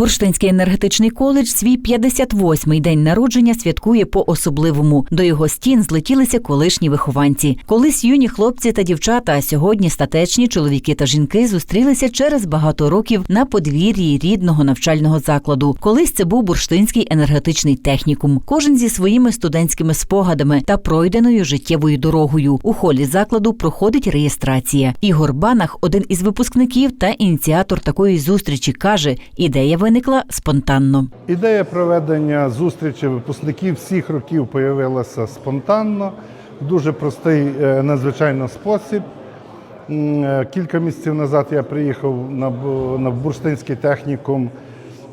Бурштинський енергетичний коледж свій 58-й день народження святкує по-особливому. До його стін злетілися колишні вихованці. Колись юні хлопці та дівчата, а сьогодні статечні чоловіки та жінки зустрілися через багато років на подвір'ї рідного навчального закладу. Колись це був бурштинський енергетичний технікум. Кожен зі своїми студентськими спогадами та пройденою життєвою дорогою. У холі закладу проходить реєстрація. Ігор Банах, один із випускників та ініціатор такої зустрічі, каже: ідея виникла спонтанно. Ідея проведення зустрічі випускників всіх років появилася спонтанно, в дуже простий е, надзвичайно спосіб. Е, Кілька місяців назад я приїхав на, Бу- бурштинський технікум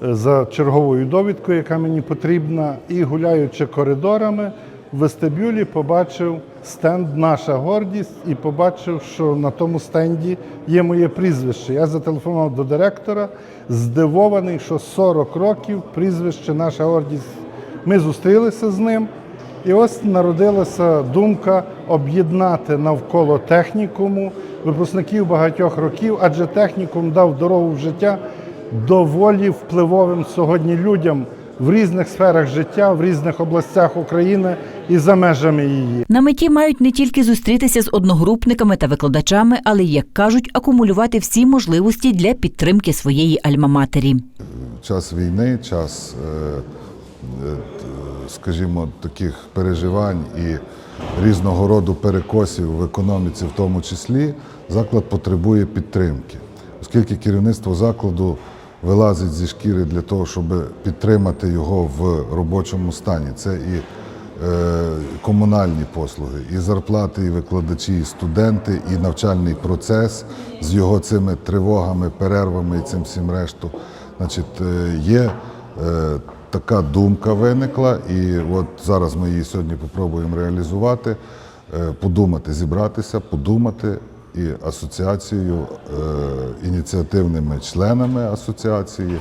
е, за черговою довідкою, яка мені потрібна, і гуляючи коридорами вестибюлі, побачив стенд Наша гордість і побачив, що на тому стенді є моє прізвище. Я зателефонував до директора, здивований, що 40 років прізвище Наша гордість. Ми зустрілися з ним. І ось народилася думка об'єднати навколо технікуму випускників багатьох років, адже технікум дав дорогу в життя доволі впливовим сьогодні людям в різних сферах життя, в різних областях України і за межами її. На меті мають не тільки зустрітися з одногрупниками та викладачами, але як кажуть, акумулювати всі можливості для підтримки своєї альма-матері. час війни, час, е, е, скажімо, таких переживань і різного роду перекосів в економіці, в тому числі, заклад потребує підтримки, оскільки керівництво закладу вилазить зі шкіри для того, щоб підтримати його в робочому стані. Це і е, комунальні послуги, і зарплати, і викладачі, і студенти, і навчальний процес з його цими тривогами, перервами і цим всім решту. Значить, е, є е, така думка виникла, і от зараз ми її сьогодні попробуємо реалізувати, подумати, зібратися, подумати і асоціацією, е, ініціативними членами асоціації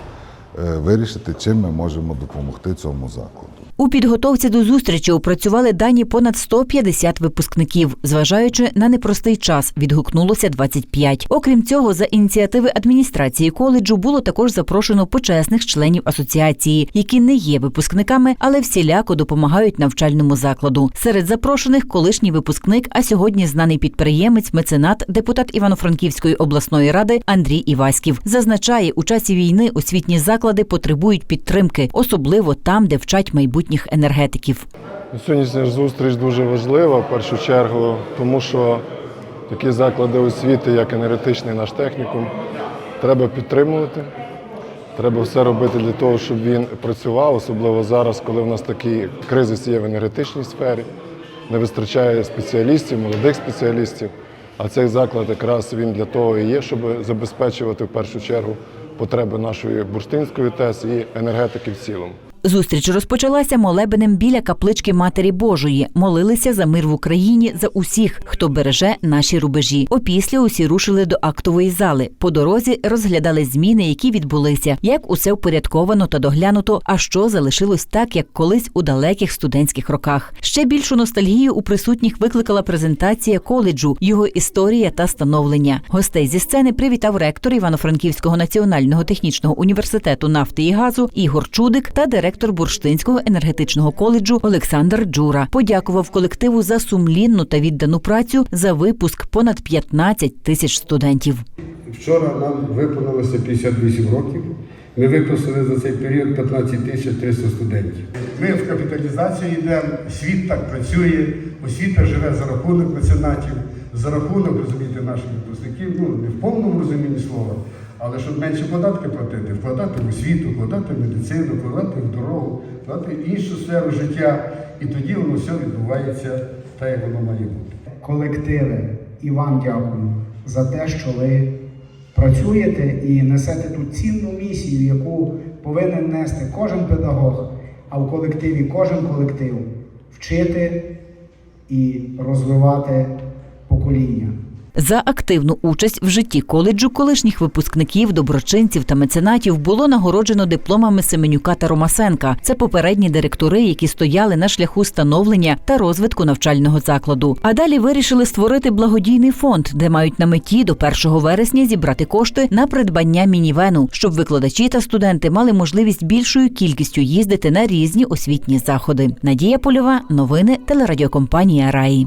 е, вирішити, чим ми можемо допомогти цьому закладу. У підготовці до зустрічі опрацювали дані понад 150 випускників. Зважаючи на непростий час, відгукнулося 25. Окрім цього, за ініціативи адміністрації коледжу було також запрошено почесних членів асоціації, які не є випускниками, але всіляко допомагають навчальному закладу. Серед запрошених колишній випускник, а сьогодні знаний підприємець, меценат, депутат Івано-Франківської обласної ради Андрій Іваськів зазначає, у часі війни освітні заклади потребують підтримки, особливо там, де вчать майбутніх енергетиків. Сьогоднішня зустріч дуже важлива в першу чергу, тому що такі заклади освіти, як енергетичний наш технікум, треба підтримувати. Треба все робити для того, щоб він працював, особливо зараз, коли в нас такий кризис є в енергетичній сфері. Не вистачає спеціалістів, молодих спеціалістів. А цей заклад якраз він для того і є, щоб забезпечувати в першу чергу потреби нашої бурштинської ТЕС і енергетики в цілому. Зустріч розпочалася молебенем біля каплички Матері Божої. Молилися за мир в Україні за усіх, хто береже наші рубежі. Опісля усі рушили до актової зали. По дорозі розглядали зміни, які відбулися, як усе впорядковано та доглянуто, а що залишилось так, як колись у далеких студентських роках. Ще більшу ностальгію у присутніх викликала презентація коледжу, його історія та становлення. Гостей зі сцени привітав ректор Івано-Франківського національного технічного університету нафти і газу Ігор Чудик та директор Бурштинського енергетичного коледжу Олександр Джура. Подякував колективу за сумлінну та віддану працю за випуск понад 15 тисяч студентів. Вчора нам виповнилося 58 років. Ми випустили за цей період 15 тисяч 300 студентів. Ми в капіталізацію йдемо, світ так працює, освіта живе за рахунок меценатів, за рахунок, розумієте, наших випускників, ну не в повному розумінні слова, але щоб менше податки платити, вкладати в освіту, вкладати в медицину, вкладати в дорогу, вкладати в іншу сферу життя. І тоді воно все відбувається так, як воно має бути. колективи, і вам дякую за те, що ви працюєте і несете ту цінну місію, яку повинен нести кожен педагог, а в колективі кожен колектив вчити і розвивати покоління. За активну участь в житті коледжу колишніх випускників, доброчинців та меценатів було нагороджено дипломами Семенюка та Ромасенка. Це попередні директори, які стояли на шляху становлення та розвитку навчального закладу. А далі вирішили створити благодійний фонд, де мають на меті до 1 вересня зібрати кошти на придбання мінівену, щоб викладачі та студенти мали можливість більшою кількістю їздити на різні освітні заходи. Надія Польова, новини телерадіокомпанія Раї.